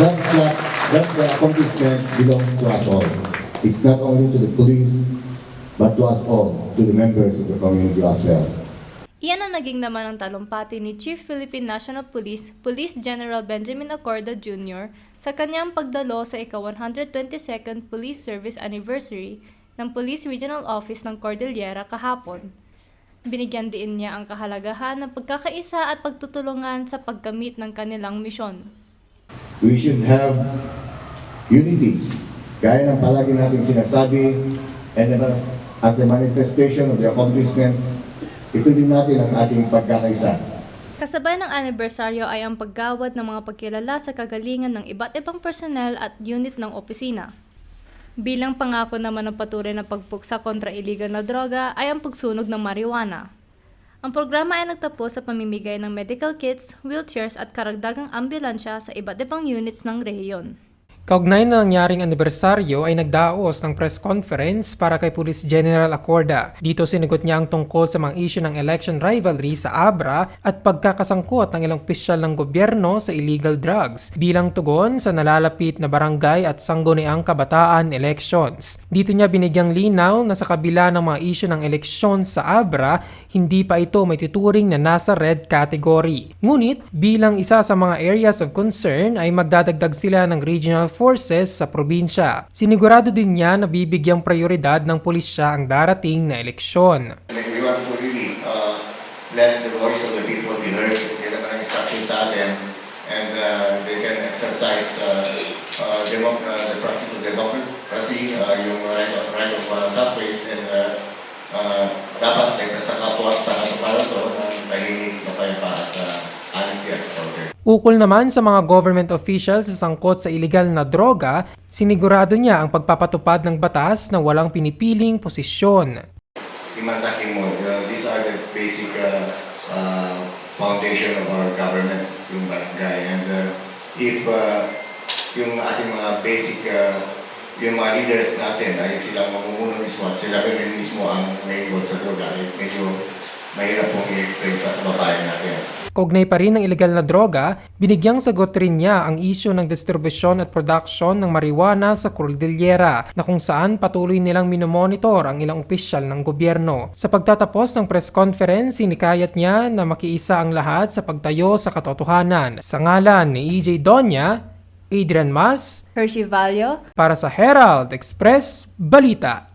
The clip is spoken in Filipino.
Just that, that the accomplishment belongs to us all. It's not only to the police, but to us all, to the members of the community as well. Iyan ang naging naman ang talumpati ni Chief Philippine National Police, Police General Benjamin Acorda Jr. sa kanyang pagdalo sa ika-122nd Police Service Anniversary ng Police Regional Office ng Cordillera kahapon. Binigyan din niya ang kahalagahan ng pagkakaisa at pagtutulungan sa pagkamit ng kanilang misyon. We should have unity. Gaya ng palagi nating sinasabi, and as, as a manifestation of the accomplishments, ito din natin ang ating pagkakaisa. Kasabay ng anibersaryo ay ang paggawad ng mga pagkilala sa kagalingan ng iba't ibang personnel at unit ng opisina. Bilang pangako naman ng patuloy na pagpuksa kontra illegal na droga ay ang pagsunog ng marijuana. Ang programa ay nagtapos sa pamimigay ng medical kits, wheelchairs at karagdagang ambulansya sa iba't ibang units ng rehiyon. Kaugnay na nangyaring anibersaryo ay nagdaos ng press conference para kay Police General Acorda. Dito sinagot niya ang tungkol sa mga issue ng election rivalry sa Abra at pagkakasangkot ng ilang opisyal ng gobyerno sa illegal drugs bilang tugon sa nalalapit na barangay at sangguniang kabataan elections. Dito niya binigyang linaw na sa kabila ng mga issue ng eleksyon sa Abra, hindi pa ito may tuturing na nasa red category. Ngunit bilang isa sa mga areas of concern ay magdadagdag sila ng regional forces sa probinsya. Sinigurado din niya na bibigyang prioridad ng pulisya ang darating na eleksyon. We want to really uh, let the voice of the people be heard. Yan ang instruction sa atin. And uh, they can exercise uh, uh, democ- uh, the practice of democracy, uh, yung right of, right of uh, suffrage, and uh, uh, dapat like, sa kapwa Ukol naman sa mga government officials sa sangkot sa iligal na droga, sinigurado niya ang pagpapatupad ng batas na walang pinipiling posisyon. Imantakin mo, uh, these are the basic uh, uh, foundation of our government, yung barangay. And uh, if uh, yung ating mga basic, uh, yung mga leaders natin ay silang mamumuno mismo at sila rin mismo ang naigot sa droga, medyo mahirap pong i-explain sa kababayan natin. Kaugnay pa rin ng ilegal na droga, binigyang sagot rin niya ang isyu ng distribusyon at production ng marijuana sa Cordillera na kung saan patuloy nilang minomonitor ang ilang opisyal ng gobyerno. Sa pagtatapos ng press conference, sinikayat niya na makiisa ang lahat sa pagtayo sa katotohanan. Sa ngalan ni EJ Donya, Adrian Mas, Hershey Valio, para sa Herald Express Balita.